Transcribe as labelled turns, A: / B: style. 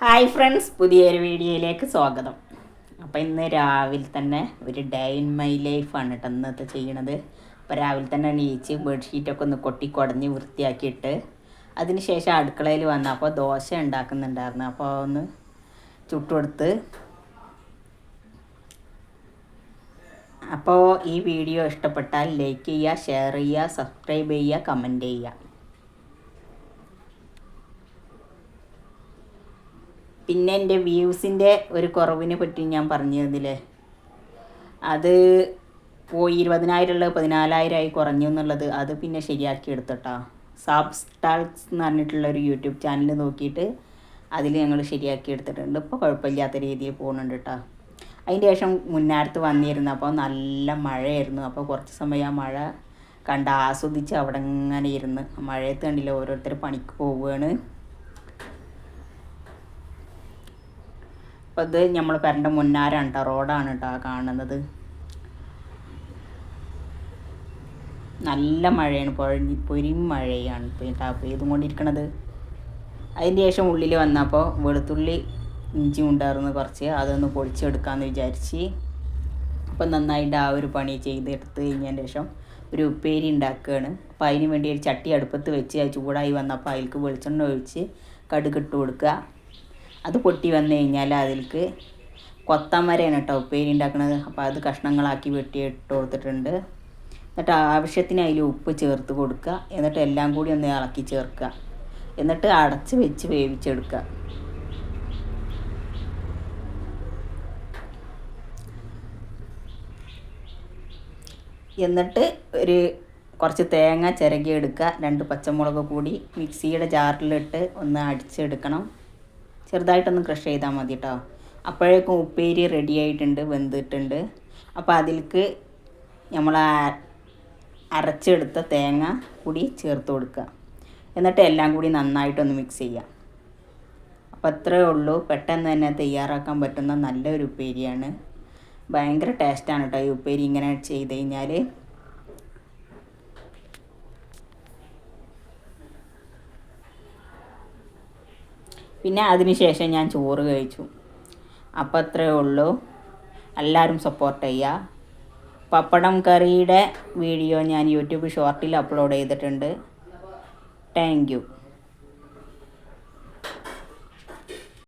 A: Hi friends പുതിയൊരു വീഡിയോയിലേക്ക് സ്വാഗതം. അപ്പോൾ ഇന്ന് രാവിലെ തന്നെ ഒരു ഡേ ഇൻ മൈ ലൈഫാണ് കേട്ടോ ഇന്നത്തെ ചെയ്യണത്. അപ്പോൾ രാവിലെ തന്നെ എണീച്ച് ബെഡ്ഷീറ്റൊക്കെ ഒന്ന് കൊട്ടി കുടഞ്ഞ് വൃത്തിയാക്കിയിട്ട് അതിനുശേഷം അടുക്കളയിൽ വന്നപ്പോൾ ദോശ ഉണ്ടാക്കുന്നുണ്ടായിരുന്നു. അപ്പോൾ ഒന്ന് ചുട്ടുകൊടുത്ത് അപ്പോൾ ഈ വീഡിയോ ഇഷ്ടപ്പെട്ടാൽ ലൈക്ക് ചെയ്യുക ഷെയർ ചെയ്യുക സബ്സ്ക്രൈബ് ചെയ്യുക കമന്റ് ചെയ്യുക. പിന്നെ എന്റെ വ്യൂസിന്റെ ഒരു കുറവിനെ പറ്റി ഞാൻ പറഞ്ഞു തന്നില്ലേ? അത് പോയി ഇരുപതിനായിരമുള്ള പതിനാലായിരമായി കുറഞ്ഞു എന്നുള്ളത് അത് പിന്നെ ശരിയാക്കി എടുത്തിട്ടാ. സാബ് സ്റ്റാൾസ് എന്ന് പറഞ്ഞിട്ടുള്ള ഒരു യൂട്യൂബ് ചാനൽ നോക്കിയിട്ട് അതിൽ ഞങ്ങൾ ശരിയാക്കി എടുത്തിട്ടുണ്ട്. ഇപ്പോൾ കുഴപ്പമില്ലാത്ത രീതിയിൽ പോകുന്നുണ്ട് കേട്ടോ അതിന്റെ ശേഷം മുന്നാരത്ത് വന്നിരുന്നു. അപ്പോൾ നല്ല മഴയായിരുന്നു. അപ്പോൾ കുറച്ച് സമയം ആ മഴ കണ്ട് ആസ്വദിച്ച് അവിടെ ഇങ്ങനെ ഇരുന്ന്. മഴയത്ത് കണ്ടില്ല ഓരോരുത്തർ പണിക്ക് പോവുകയാണ്. അപ്പോൾ ഇത് നമ്മൾ പെരന്റെ മുന്നാരാണ് കേട്ടോ റോഡാണ് കേട്ടോ കാണുന്നത്. നല്ല മഴയാണ് പൊഴി പൊരിയും മഴയാണ് കേട്ടോ പെയ്തുകൊണ്ടിരിക്കണത്. അതിന് ശേഷം ഉള്ളിൽ വന്നപ്പോൾ വെളുത്തുള്ളി ഇഞ്ചി ഉണ്ടായിരുന്നു കുറച്ച് അതൊന്ന് പൊടിച്ചെടുക്കാമെന്ന് വിചാരിച്ച്. അപ്പം നന്നായിട്ട് ആ ഒരു പണി ചെയ്തെടുത്ത് കഴിഞ്ഞതിന് ശേഷം ഒരു ഉപ്പേരി ഉണ്ടാക്കുകയാണ് അപ്പം അതിന് വേണ്ടി ഒരു ചട്ടി അടുപ്പത്ത് വെച്ച് ചൂടായി വന്നപ്പോൾ അതിൽക്ക് വെളിച്ചെണ്ണ ഒഴിച്ച് കടുകിട്ട് കൊടുക്കുക. അത് പൊട്ടി വന്നു കഴിഞ്ഞാൽ അതിലേക്ക് കൊത്തമരയാണ് കേട്ടോ ഉപ്പേരി ഉണ്ടാക്കുന്നത് അപ്പോൾ അത് കഷ്ണങ്ങളാക്കി വെട്ടി ഇട്ട് കൊടുത്തിട്ടുണ്ട്. എന്നിട്ട് ആവശ്യത്തിന് അതിൽ ഉപ്പ് ചേർത്ത് കൊടുക്കുക. എന്നിട്ട് എല്ലാം കൂടി ഒന്ന് ഇളക്കി ചേർക്കുക. എന്നിട്ട് അടച്ച് വെച്ച് വേവിച്ചെടുക്കുക. എന്നിട്ട് ഒരു കുറച്ച് തേങ്ങ ചിരകി എടുക്കുക രണ്ട് പച്ചമുളക് കൂടി മിക്സിയുടെ ജാറിലിട്ട് ഒന്ന് അടിച്ചെടുക്കണം. ചെറുതായിട്ടൊന്ന് ക്രഷ് ചെയ്താൽ മതി കേട്ടോ അപ്പോഴേക്കും ഉപ്പേരി റെഡി ആയിട്ടുണ്ട് വെന്തിട്ടുണ്ട്. അപ്പോൾ അതിലേക്ക് നമ്മൾ അരച്ചെടുത്ത തേങ്ങ കൂടി ചേർത്ത് കൊടുക്കുക. എന്നിട്ട് എല്ലാം കൂടി നന്നായിട്ടൊന്ന് മിക്സ് ചെയ്യുക. അപ്പോൾ അത്രയേ ഉള്ളൂ. പെട്ടെന്ന് തന്നെ തയ്യാറാക്കാൻ പറ്റുന്ന നല്ലൊരു ഉപ്പേരിയാണ്. ഭയങ്കര ടേസ്റ്റാണ് കേട്ടോ ഈ ഉപ്പേരി ഇങ്ങനെ ചെയ്ത് കഴിഞ്ഞാൽ പിന്നെ അതിനുശേഷം ഞാൻ ചോറ് കഴിച്ചു. അപ്പോൾ അത്രയേ ഉള്ളൂ. എല്ലാവരും സപ്പോർട്ട് ചെയ്യുക പപ്പടം കറിയുടെ വീഡിയോ ഞാൻ യൂട്യൂബ് ഷോർട്ടിൽ അപ്ലോഡ് ചെയ്തിട്ടുണ്ട്. താങ്ക്